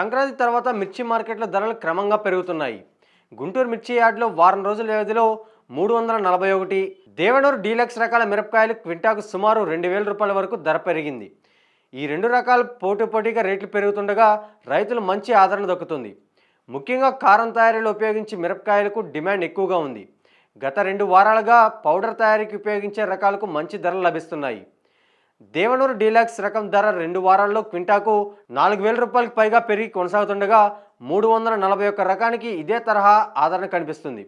సంక్రాంతి తర్వాత మిర్చి మార్కెట్లో ధరలు క్రమంగా పెరుగుతున్నాయి. గుంటూరు మిర్చి యార్డ్లో వారం రోజుల వ్యవధిలో మూడు వందల నలభై ఒకటి దేవనూరు డీలక్స్ రకాల మిరపకాయలు క్వింటాకు సుమారు రెండు వేల రూపాయల వరకు ధర పెరిగింది. ఈ రెండు రకాలు పోటీ పోటీగా రేట్లు పెరుగుతుండగా రైతులు మంచి ఆదరణ దక్కుతుంది. ముఖ్యంగా కారం తయారీలో ఉపయోగించి మిరపకాయలకు డిమాండ్ ఎక్కువగా ఉంది. గత రెండు వారాలుగా పౌడర్ తయారీకి ఉపయోగించే రకాలకు మంచి ధరలు లభిస్తున్నాయి. దేవనూరు డీలాక్స్ రకం ధర రెండు వారాల్లో క్వింటాకు నాలుగు వేల రూపాయలకు పైగా పెరిగి కొనసాగుతుండగా మూడు వందల నలభై ఒక్క రకానికి ఇదే తరహా ఆదరణ కనిపిస్తుంది.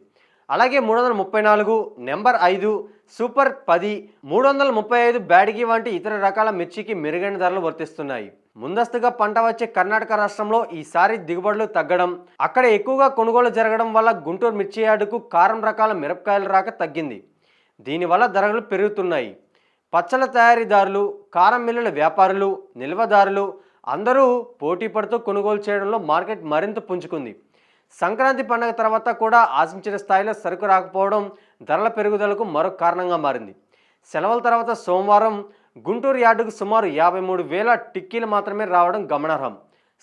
అలాగే మూడు వందల ముప్పై నాలుగు నెంబర్ ఐదు సూపర్ పది మూడు వందల ముప్పై ఐదు బ్యాడిగి వంటి ఇతర రకాల మిర్చికి మెరుగైన ధరలు వర్తిస్తున్నాయి. ముందస్తుగా పంట వచ్చే కర్ణాటక రాష్ట్రంలో ఈసారి దిగుబడులు తగ్గడం అక్కడ ఎక్కువగా కొనుగోలు జరగడం వల్ల గుంటూరు మిర్చి యార్డుకు కారం రకాల మిరపకాయల రాక తగ్గింది. దీనివల్ల ధరలు పెరుగుతున్నాయి. పచ్చల తయారీదారులు కారం మిల్లుల వ్యాపారులు నిల్వదారులు అందరూ పోటీ పడుతూ కొనుగోలు చేయడంలో మార్కెట్ మరింత పుంజుకుంది. సంక్రాంతి పండుగ తర్వాత కూడా ఆశించిన స్థాయిలో సరుకు రాకపోవడం ధరల పెరుగుదలకు మరో కారణంగా మారింది. సెలవుల తర్వాత సోమవారం గుంటూరు యార్డుకు సుమారు యాభై మూడు వేల టిక్కీలు మాత్రమే రావడం గమనార్హం.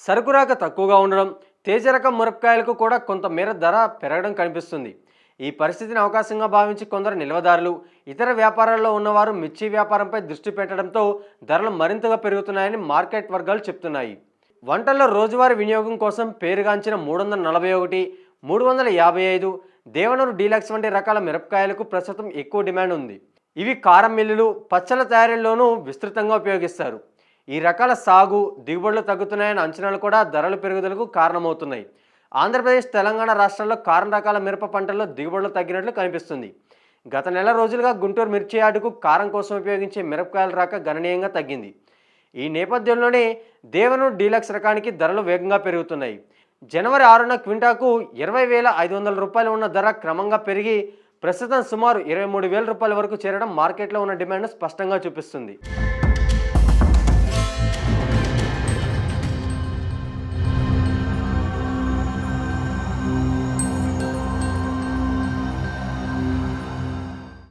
సరుకు రాక తక్కువగా ఉండడం తేజ రకం మిరపకాయలకు కూడా కొంతమేర ధర పెరగడం కనిపిస్తుంది. ఈ పరిస్థితిని అవకాశంగా భావించి కొందరు నిల్వదారులు ఇతర వ్యాపారాల్లో ఉన్నవారు మిర్చి వ్యాపారంపై దృష్టి పెట్టడంతో ధరలు మరింతగా పెరుగుతున్నాయని మార్కెట్ వర్గాలు చెప్తున్నాయి. వంటల్లో రోజువారీ వినియోగం కోసం పేరుగాంచిన మూడు వందల నలభై ఒకటి మూడు వందల యాభై ఐదు దేవనూరు డీలక్స్ వంటి రకాల మిరపకాయలకు ప్రస్తుతం ఎక్కువ డిమాండ్ ఉంది. ఇవి కారం మిల్లులు పచ్చల తయారీలోనూ విస్తృతంగా ఉపయోగిస్తారు. ఈ రకాల సాగు దిగుబడులు తగ్గుతున్నాయన్న అంచనాలు కూడా ధరల పెరుగుదలకు కారణమవుతున్నాయి. ఆంధ్రప్రదేశ్ తెలంగాణ రాష్ట్రాల్లో కారం రకాల మిరప పంటల్లో దిగుబడులు తగ్గినట్లు కనిపిస్తుంది. గత నెల రోజులుగా గుంటూరు మిర్చి యార్డుకు కారం కోసం ఉపయోగించే మిరపకాయల రాక గణనీయంగా తగ్గింది. ఈ నేపథ్యంలోనే దేవను డీలక్స్ రకానికి ధరలు వేగంగా పెరుగుతున్నాయి. జనవరి ఆరున క్వింటాకు ఇరవై వేల ఐదు వందల రూపాయలు ఉన్న ధర క్రమంగా పెరిగి ప్రస్తుతం సుమారు ఇరవై మూడు వేల రూపాయల వరకు చేరడం మార్కెట్లో ఉన్న డిమాండ్ స్పష్టంగా చూపిస్తుంది.